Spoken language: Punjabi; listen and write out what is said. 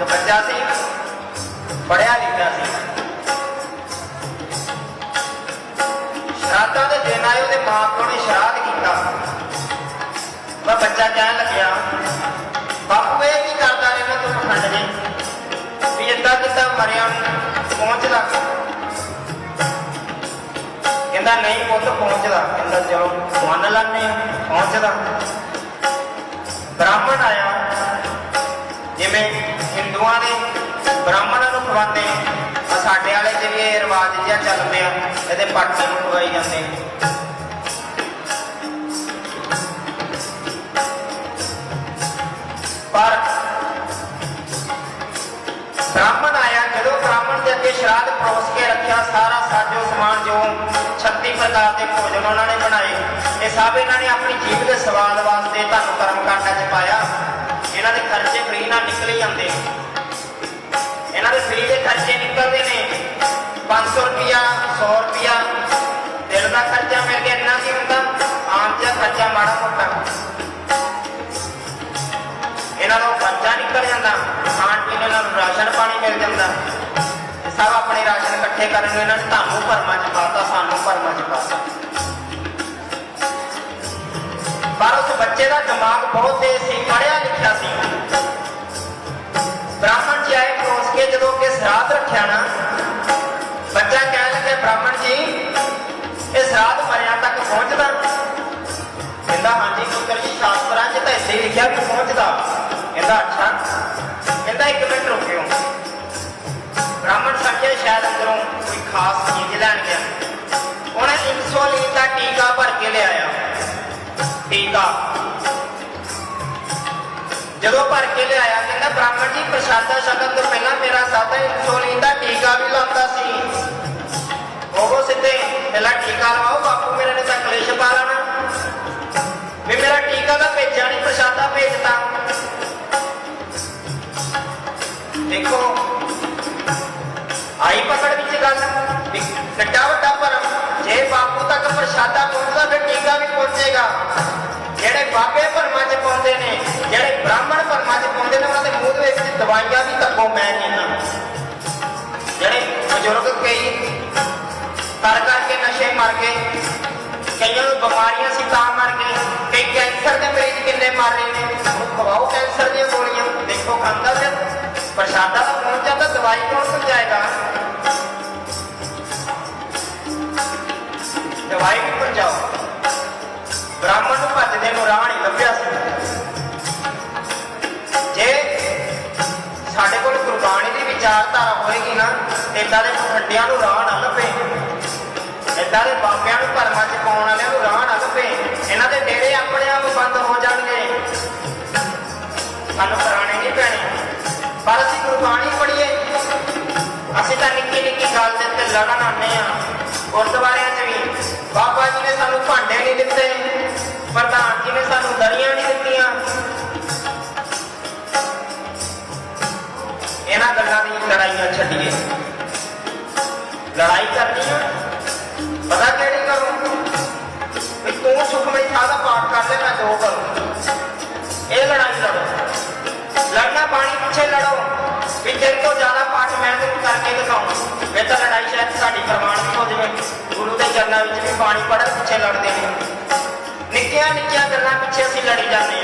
ਇੱਕ ਬੱਚਾ ਸੀ ਪੜਿਆ ਲਿਖਿਆ ਸੀ। ਸ਼ਰਾਧਾਂ ਦੇ ਦਿਨ ਆਏ, ਉਹਦੇ ਮਾਂ ਪਿਓ ਨੇ ਸ਼ਰਾਧ ਕੀਤਾ। ਉਹ ਬੱਚਾ ਕਹਿਣ ਲੱਗਿਆ, ਬਾਪੂ, ਇਹ ਕੀ ਕਰਦਾ ਰਹਿੰਦਾ ਤੂੰ ਪਖੰਡ ਨੇ ਵੀ ਏਦਾਂ ਕਿੱਦਾਂ ਮਰਿਆ ਨੂੰ ਪਹੁੰਚਦਾ ਕਹਿੰਦਾ, ਨਹੀਂ ਪੁੱਤ ਪਹੁੰਚਦਾ ਕਹਿੰਦਾ, ਚਲੋ, ਮੰਨ ਲੈਂਦੇ ਪਹੁੰਚਦਾ ਬ੍ਰਾਹਮਣ ਆਇਆ, ਜਿਵੇਂ ਹਿੰਦੂਆਂ ਦੇ ਬ੍ਰਾਹਮਣਾਂ ਨੂੰ ਖਵਾਉਂਦੇ ਸਾਡੇ ਵਾਲੇ ਚ ਇਹ ਰਿਵਾਜ ਜਿਹਾ ਚੱਲ ਪਿਆ ਇਹਦੇ ਪਾਠਾਂ ਨੂੰ ਖਵਾਈ ਜਾਂਦੇ ਪਰ ਬ੍ਰਾਹਮਣ ਆਇਆ, ਜਦੋਂ ਬ੍ਰਾਹਮਣ ਦੇ ਅੱਗੇ ਸ਼ਰਾਧ ਪਰੋਸ ਕੇ ਰੱਖਿਆ, ਸਾਰਾ ਸਾਜੋ ਸਮਾਨ ਜੋ 36 ਪ੍ਰਕਾਰ ਦੇ ਭੋਜਨ ਉਹਨਾਂ ਨੇ ਬਣਾਏ। ਇਹ ਸਭ ਇਹਨਾਂ ਨੇ ਆਪਣੀ ਜੀਵ ਦੇ ਸਵਾਦ ਵਾਸਤੇ ਤੁਹਾਨੂੰ ਕਰਮ ਕਾਂਡਾਂ 'ਚ ਪਾਇਆ। ਇਹਨਾਂ ਦੇ ਖਰਚੇ ਫ੍ਰੀ ਨਾਲ ਨਿਕਲ ਜਾਂਦੇ ਇਹਨਾਂ ਦੇ ਫ੍ਰੀ ਦੇ ਖਰਚੇ ਨਿਕਲਦੇ ਨੇ। 500 ਰੁਪਿਆ 100 ਰੁਪਿਆ ਦਿਲ ਦਾ ਖਰਚਾ ਮਿਲ ਗਿਆ ਇੰਨਾ ਕੀ ਹੁੰਦਾ। ਆਮ ਜਿਹਾ ਖਰਚਾ ਮਾੜਾ ਮੋਟਾ। ਇਹਨਾਂ ਦਾ ਖਰਚਾ ਨਿਕਲ ਜਾਂਦਾ। ਖਾਣ ਪੀਣ ਨਾਲ ਰਾਸ਼ਨ ਪਾਣੀ ਮਿਲ ਜਾਂਦਾ। ਸਭ ਆਪਣੇ ਰਾਸ਼ਨ ਇਕੱਠੇ ਕਰਨ ਨੂੰ ਇਹਨਾਂ ਨੇ ਤੁਹਾਨੂੰ ਭਰਮਾਂ ਚ ਪਾਤਾ, ਸਾਨੂੰ ਭਰਮਾਂ ਚ ਪਾਤਾ। ਬੱਚੇ ਦਾ ਦਿਮਾਗ ਬਹੁਤ ਤੇਜ਼ ਸੀ ਪੜਿਆ ਲਿਖਿਆ ਸੀ। ਬ੍ਰਾਹਮਣ ਜੀ ਆਏ ਪਰੋਸ ਕੇ, ਜਦੋਂ ਕਿ ਸਰਾਧ ਰੱਖਿਆ ਨਾ, ਬੱਚਾ ਕਹਿਣ ਲੱਗੇ, ਬ੍ਰਾਹਮਣ ਜੀ, ਇਹ ਸਰਾਧ ਮਰਿਆ ਤੱਕ ਪਹੁੰਚਦਾ? ਕਹਿੰਦਾ, ਹਾਂਜੀ ਪੁੱਤਰ ਜੀ, ਸ਼ਾਸਤਰਾਂ 'ਚ ਤਾਂ ਇੱਥੇ ਲਿਖਿਆ ਕਿ ਪਹੁੰਚਦਾ। ਕਹਿੰਦਾ, ਅੱਛਾ। ਕਹਿੰਦਾ, ਇੱਕ ਮਿੰਟ ਰੁਕਿਓ। ਬ੍ਰਾਹਮਣ ਸਮਝਿਆ ਸ਼ਾਇਦ ਅੰਦਰੋਂ ਕੋਈ ਖਾਸ ਚੀਜ਼ ਲੈਣ ਗਿਆ। ਉਹਨੇ ਇਨਸੂਲਿਨ ਦਾ ਟੀਕਾ ਭਰ ਕੇ ਲਿਆਇਆ। ਟੀਕਾ। ਜਦੋਂ ਭਰ ਕੇ ਲਿਆਇਆ ਕਹਿੰਦਾ ਬ੍ਰਾਹਮਣ ਜੀ ਪ੍ਰਸ਼ਾਦਾ ਛਕਣ ਤੋਂ ਪਹਿਲਾਂ ਮੇਰਾ ਸਾਦਾ ਇਨਸੂਲਿਨ ਦਾ ਟੀਕਾ ਵੀ ਲਾਉਂਦਾ ਸੀ। ਉਹ ਸਿੱਧੇ, ਪਹਿਲਾਂ ਟੀਕਾ ਲਵਾਓ, ਬਾਪੂ ਮੇਰੇ ਨੇ ਤਾਂ ਕਲੇਸ਼ ਪਾ ਲੈਣਾ। ਵੀ ਮੇਰਾ ਟੀਕਾ ਤਾਂ ਭੇਜਿਆ ਨਹੀਂ ਪ੍ਰਸ਼ਾਦਾ ਭੇਜਤਾ। ਦੇਖੋ, ਆਈ ਪਕੜ ਵਿੱਚ ਗੱਲ, ਵੀ ਕਿੱਡਾ ਵੱਡਾ ਭਰਮ, ਜੇ ਬਾਪੂ ਤੱਕ ਪ੍ਰਸ਼ਾਦਾ ਪਹੁੰਚਦਾ, ਫਿਰ ਟੀਕਾ ਵੀ ਪਹੁੰਚੇਗਾ। ਜਿਹੜੇ ਬਾਬੇ ਭਰਮਾਂ 'ਚ ਬਜ਼ੁਰਗ ਕਰ ਕਰਕੇ ਨਸ਼ੇ ਮਰ ਗਏ। ਕਈਆਂ ਨੂੰ ਬਿਮਾਰੀਆਂ ਸੀ ਤਾਂ ਮਰ ਗਏ। ਕਈ ਕੈਂਸਰ ਦੇ ਮਰੀਜ਼ ਕਿੰਨੇ ਮਰ ਰਹੇ ਨੇ। ਉਹ ਖਵਾਓ ਕੈਂਸਰ ਦੀਆਂ ਗੋਲੀਆਂ। ਦੇਖੋ ਖਾਂਦਾ ਫਿਰ ਪ੍ਰਸ਼ਾਦਾ ਤਾਂ ਪਹੁੰਚ ਜਾਂਦਾ ਦਵਾਈ ਕੌਣ ਸਮਝਾਏਗਾ? ਦਵਾਈ ਵੀ ਪਹੁੰਚਾਓ। ਬ੍ਰਾਹਮਣ ਨੂੰ ਭੱਜਦੇ ਨੂੰ ਰਾਹ ਨਹੀਂ ਲੱਭਿਆ ਸੀ। ਵਿਚਾਰਧਾਰਾ ਹੋਏਗੀ ਨਾ ਇਦਾਂ ਦੇ ਖੱਡਿਆਂ ਨੂੰ ਰਾਹ ਨਾ ਲੱਭੇ। ਇਦਾਂ ਦੇ ਬਾਬਿਆਂ ਨੂੰ ਧਰਮਾਂ 'ਚ ਪਾਉਣ ਵਾਲਿਆਂ ਨੂੰ ਰਾਹ ਨਾ ਲੱਭੇ। ਇਹਨਾਂ ਦੇ ਡੇਰੇ ਆਪਣੇ ਆਪ ਬੰਦ ਹੋ ਜਾਣਗੇ। ਸਾਨੂੰ ਕਰਾਣੇ ਨਹੀਂ ਪੈਣੇ। ਪਰ ਅਸੀਂ ਗੁਰਬਾਣੀ ਪੜ੍ਹੀਏ। ਅਸੀਂ ਤਾਂ ਨਿੱਕੀ ਨਿੱਕੀ ਗੱਲ ਦੇ ਉੱਤੇ ਲੜਨ ਆਉਂਦੇ ਆ ਗੁਰਦੁਆਰਿਆਂ 'ਚ ਵੀ ਬਾਬਾ ਜੀ ਨੇ ਸਾਨੂੰ ਭਾਂਡੇ ਨਹੀਂ ਦਿੱਤੇ। ਪ੍ਰਧਾਨ ਜੀ ਨੇ ਸਾਨੂੰ ਦਰੀਆਂ ਨਹੀਂ ਦਿੱਤੀਆਂ ਇਹਨਾਂ ਗੱਲਾਂ ਦੀ ਲੜਾਈਆਂ ਛੱਡੀਏ ਲੜਾਈ ਕਰਨੀ ਆ ਪਤਾ ਕਿਹੜੀ ਕਰੂੰ ਵੀ ਤੂੰ ਸੁਖਮਨੀ ਸਾਹਿਬ ਦਾ ਪਾਠ ਕਰ ਲੈ ਮੈਂ ਦੋ ਕਰੂੰ ਇਹ ਲੜਾਈ ਲੜੋ ਲੜਨਾ ਬਾਣੀ ਪਿੱਛੇ ਲੜੋ ਵੀ ਤੇਰੇ ਤੋਂ ਜ਼ਿਆਦਾ ਪਾਠ ਮੈਂ ਤੈਨੂੰ ਕਰਕੇ ਦਿਖਾਉਂ ਇਹ ਤਾਂ ਲੜਾਈ ਸ਼ਾਇਦ ਸਾਡੀ ਪ੍ਰਮਾਣਿਤ ਹੋ ਜਾਵੇ ਗੁਰੂ ਦੇ ਚਰਨਾਂ ਵਿੱਚ ਵੀ ਬਾਣੀ ਪੜ੍ਹਨ ਪਿੱਛੇ ਲੜਦੇ ਨੇ ਨਿੱਕੀਆਂ ਨਿੱਕੀਆਂ ਗੱਲਾਂ ਪਿੱਛੇ ਅਸੀਂ ਲੜੀ ਜਾਂਦੇ